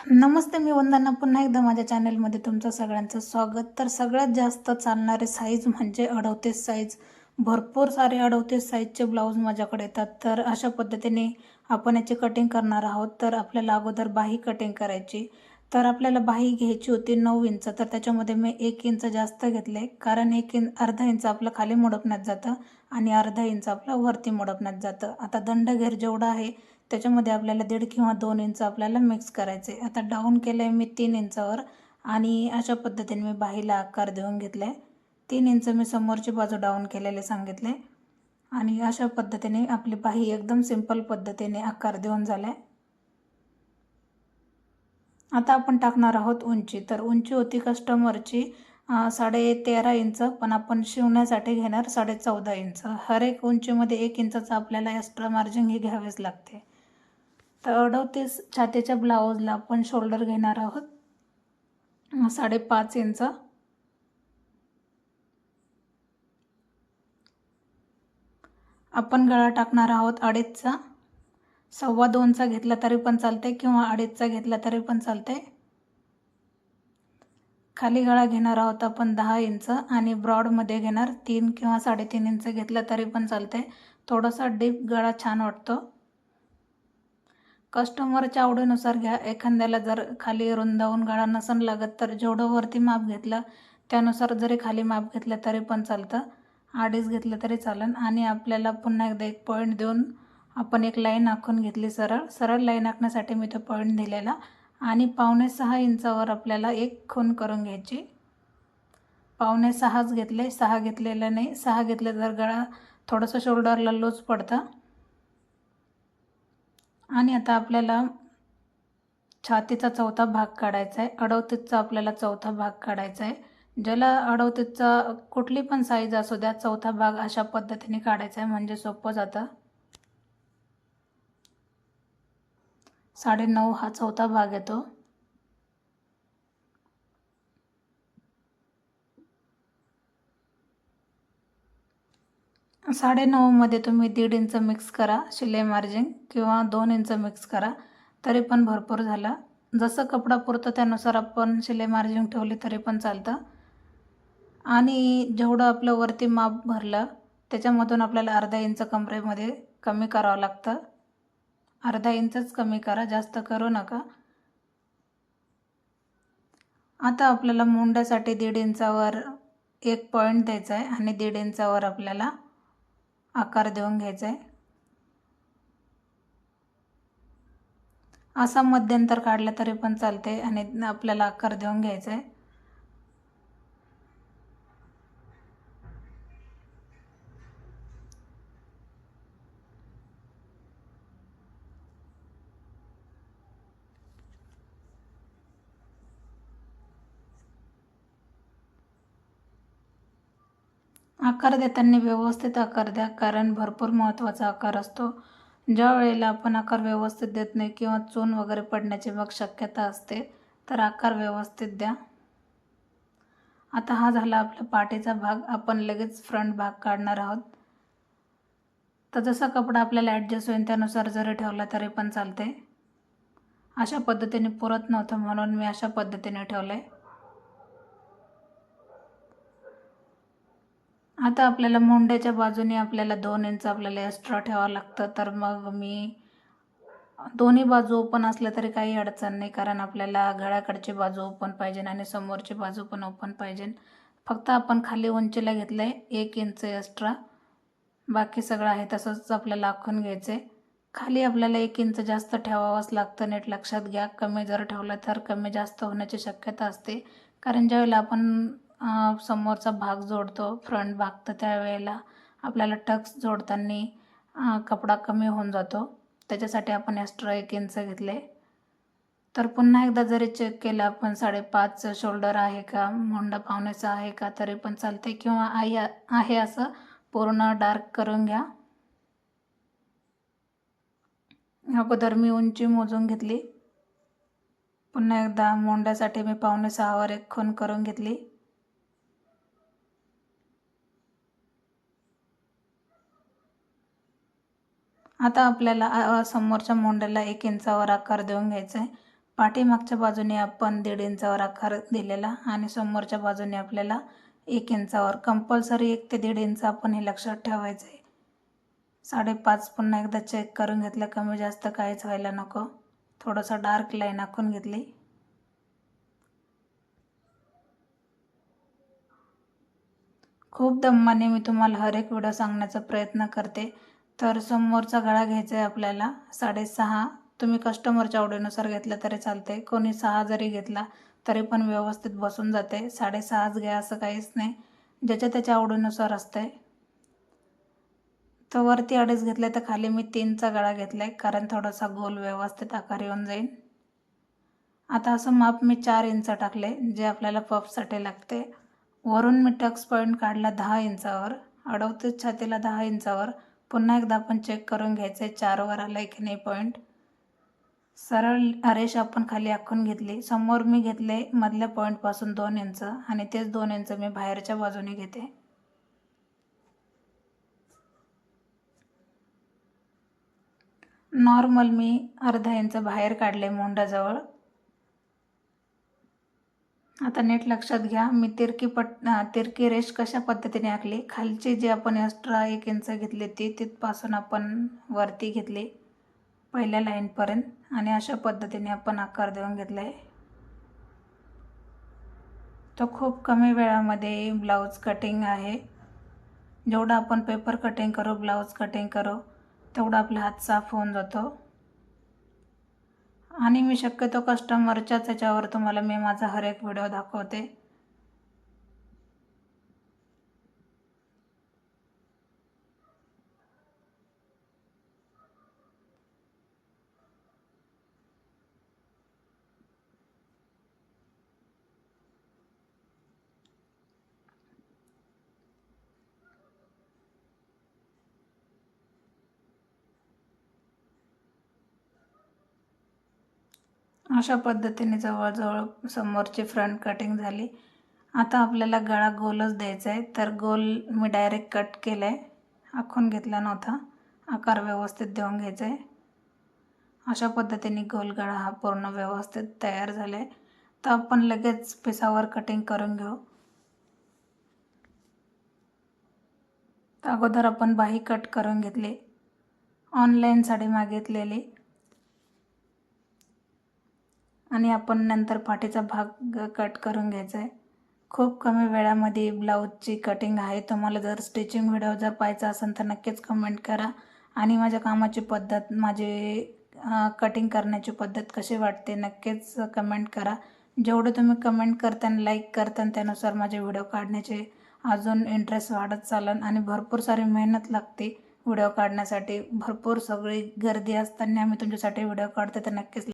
नमस्ते मी वंदना. पुन्हा एकदा माझ्या चॅनलमध्ये तुमचं सगळ्यांचं स्वागत. तर सगळ्यात जास्त चालणारे साईज म्हणजे अडवतीस साईज भरपूर सारे अडवतीस साईजचे ब्लाऊज माझ्याकडे येतात. तर अशा पद्धतीने आपण याची कटिंग करणार आहोत. तर आपल्याला अगोदर बाही कटिंग करायची. तर आपल्याला बाही घ्यायची होती नऊ इंच तर त्याच्यामध्ये मी एक इंच जास्त घेतले. कारण एक इंच अर्धा इंच आपलं खाली मोडपण्यात जातं आणि अर्धा इंच आपलं वरती मोडपण्यात जातं. आता दंडघेर जेवढा आहे त्याच्यामध्ये आपल्याला दीड किंवा दोन इंच आपल्याला मिक्स करायचे आता डाऊन केलं आहे मी तीन इंचावर आणि अशा पद्धतीने मी बाहीला आकार देऊन घेतला आहे तीन इंच मी समोरची बाजू डाऊन केलेले सांगितले आणि अशा पद्धतीने आपली बाही एकदम सिंपल पद्धतीने आकार देऊन झाला आहे आता आपण टाकणार आहोत उंची. तर उंची होती कस्टमरची साडे तेरा इंच पण आपण शिवण्यासाठी घेणार साडे चौदा इंच. हर एक उंचीमध्ये एक इंचाचं आपल्याला एक्स्ट्रा मार्जिन ही घ्यावेच लागते. तर अडतीस छातीच्या ब्लाऊजला आपण शोल्डर घेणार आहोत. साडेपाच इंच. आपण गळा टाकणार आहोत अडीचचा. सव्वा दोनचा घेतला तरी पण चालते किंवा अडीचचा घेतला तरी पण चालते खाली गळा घेणार आहोत आपण दहा इंच आणि ब्रॉडमध्ये घेणार तीन किंवा साडेतीन इंच घेतला तरी पण चालते थोडासा डीप गळा छान वाटतो. कस्टमरच्या आवडीनुसार घ्या. एखाद्याला जर खाली रुंदावून गाळा नसन लागत तर जेवढं वरती माप घेतलं त्यानुसार जरी खाली माप घेतलं तरी पण चालतं. अडीच घेतलं तरी चालेल आणि आपल्याला पुन्हा एकदा एक पॉईंट देऊन आपण एक लाईन आखून घेतली सरळ. सरळ लाईन आखण्यासाठी मी तो पॉईंट दिलेला. आणि पावणे सहा इंचावर आपल्याला एक खून करून घ्यायची. पावणे सहाच घेतले. सहा घेतलेलं नाही. सहा घेतले तर गळा थोडंसं शोल्डरला लूज पडतं. आणि आता आपल्याला छातीचा चौथा भाग काढायचा आहे अडवतीतचा आपल्याला चौथा भाग काढायचा आहे ज्याला अडवतीतचा कुठली पण साईज असू द्या चौथा भाग अशा पद्धतीने काढायचा आहे म्हणजे सोपं जातं. साडेनऊ हा चौथा भाग येतो. साडेनऊमध्ये तुम्ही दीड इंच मिक्स करा शिलाई मार्जिन किंवा दोन इंच मिक्स करा तरी पण भरपूर झालं. जसं कपडा पुरतं त्यानुसार आपण शिलाई मार्जिन ठेवली तरी पण चालतं. आणि जेवढं आपलं वरती माप भरलं त्याच्यामधून आपल्याला अर्धा इंच कमरेमध्ये कमी करावं लागतं. अर्धा इंचच कमी करा जास्त करू नका. आता आपल्याला मुंड्यासाठी दीड इंचावर एक पॉईंट द्यायचा आहे आणि दीड इंचावर आपल्याला आकार देऊन घ्यायचा आहे असा मध्यंतर काढला तरी पण चालते आणि आपल्याला आकार देऊन घ्यायचा आहे आकार देताना व्यवस्थित आकार द्या कारण भरपूर महत्त्वाचा आकार असतो. ज्या वेळेला आपण आकार व्यवस्थित देत नाही किंवा चून वगैरे पडण्याची मग शक्यता असते तर आकार व्यवस्थित द्या. आता हा झाला आपला पाठीचा भाग. आपण लगेच फ्रंट भाग काढणार आहोत. तर जसा कपडा आपल्याला ॲडजस्ट होईल त्यानुसार जरी ठेवला तरी पण चालते अशा पद्धतीने पुरत नव्हतं म्हणून मी अशा पद्धतीने ठेवलं आहे आता आपल्याला मोंड्याच्या बाजूने आपल्याला दोन इंच आपल्याला एक्स्ट्रा ठेवावं लागतं. तर मग मी दोन्ही बाजू ओपन असल्या तरी काही अडचण नाही कारण आपल्याला गळ्याकडची बाजू ओपन पाहिजे आणि समोरची बाजू पण ओपन पाहिजे. फक्त आपण खाली उंचीला घेतलं आहे एक इंच एक्स्ट्रा बाकी सगळं आहे तसंच आपल्याला आखून घ्यायचं आहे खाली आपल्याला एक इंच जास्त ठेवावंच लागतं नेट लक्षात घ्या. कमी जर ठेवलं तर कमी जास्त होण्याची शक्यता असते. कारण ज्यावेळेला आपण समोरचा भाग जोडतो फ्रंट भाग तर त्यावेळेला. आपल्याला टक्स जोडताना कपडा कमी होऊन जातो. त्याच्यासाठी आपण एक्स्ट्रा एक इंच घेतले. तर पुन्हा एकदा जरी चेक केलं आपण साडेपाच शोल्डर आहे का मोंडा पावण्याचा आहे का तरी पण चालते किंवा आई आहे असं पूर्ण डार्क करून घ्या. अगोदर मी उंची मोजून घेतली. पुन्हा एकदा मोंड्यासाठी मी पावणे सहावर एक खून करून घेतली. आता आपल्याला समोरच्या मोंड्याला एक इंचावर आकार देऊन घ्यायचा आहे पाठीमागच्या बाजूने आपण दीड इंचावर आकार दिलेला आणि समोरच्या बाजूने आपल्याला एक इंचावर कंपल्सरी एक ते दीड इंच आपण हे लक्षात ठेवायचं आहे साडेपाच पुन्हा एकदा चेक करून घेतलं कमी जास्त काहीच व्हायला नको. थोडंसं डार्क लाईन आखून घेतली. खूप दम्माने मी तुम्हाला हर एक व्हिडिओ सांगण्याचा प्रयत्न करते. तर समोरचा गळा घ्यायचा आहे आपल्याला. साडेसहा. तुम्ही कस्टमरच्या आवडीनुसार घेतलं तरी चालते कोणी सहा जरी घेतला तरी पण व्यवस्थित बसून जाते साडेसहाच घ्या असं काहीच नाही. ज्याच्या त्याच्या आवडीनुसार असते तर वरती अडीच घेतले तर खाली मी तीनचा गळा घेतला आहे कारण थोडासा गोल व्यवस्थित आकार येऊन जाईल आता असं माप मी चार इंच टाकले जे आपल्याला पफसाठी लागते. वरून मी टक्स पॉईंट काढला दहा इंचावर. अडवतीस छातीला दहा इंचावर. पुन्हा एकदा आपण चेक करून घ्यायचं आहे चारवर आला की नाही पॉईंट सरळ अरेश आपण खाली आखून घेतली. समोर मी घेतले मधल्या पॉईंटपासून दोन इंच आणि तेच दोन इंच मी बाहेरच्या बाजूने घेते. नॉर्मल मी अर्धा इंच बाहेर काढले मोंडाजवळ. आता नीट लक्षात घ्या. मी तिरकी पट तिरकी रेष कशा पद्धतीने आखली? खालची जी आपण एक्स्ट्रा एक इंच घेतली ती तिथपासून आपण वरती घेतली पहिल्या लाईनपर्यंत आणि अशा पद्धतीने आपण आकार देऊन घेतला आहे तो खूप कमी वेळामध्ये ब्लाऊज कटिंग आहे. जेवढं आपण पेपर कटिंग करू ब्लाऊज कटिंग करू तेवढा आपला हात साफ होऊन जातो. आणि मी शक्यतो कस्टमरच्याच याच्यावर तुम्हाला मी माझा हर एक व्हिडिओ दाखवते. अशा पद्धतीने जवळजवळ समोरची फ्रंट कटिंग झाली. आता आपल्याला गळा गोलच द्यायचा आहे. तर गोल मी डायरेक्ट कट केलं आहे आखून घेतला नव्हता. आकार व्यवस्थित देऊन घ्यायचा आहे अशा पद्धतीने गोल गळा हा पूर्ण व्यवस्थित तयार झाला आहे तर आपण लगेच पिसावर कटिंग करून घेऊ. तर अगोदर आपण बाही कट करून घेतली. ऑनलाईन साडी मागितलेली. आणि आपण नंतर पाठीचा भाग कट करून घ्यायचा आहे खूप कमी वेळामध्ये ब्लाऊजची कटिंग आहे. तुम्हाला जर स्टिचिंग व्हिडिओ जर पाहायचा असेल तर नक्कीच कमेंट करा. आणि माझ्या कामाची पद्धत माझे कटिंग करण्याची पद्धत कशी वाटते नक्कीच कमेंट करा. जेवढं तुम्ही कमेंट करता आणि लाईक करता त्यानुसार माझे व्हिडिओ काढण्याचे अजून इंटरेस्ट वाढत चालन आणि भरपूर सारी मेहनत लागते व्हिडिओ काढण्यासाठी. भरपूर सगळी गर्दी असताना आम्ही तुमच्यासाठी व्हिडिओ काढते तर नक्कीच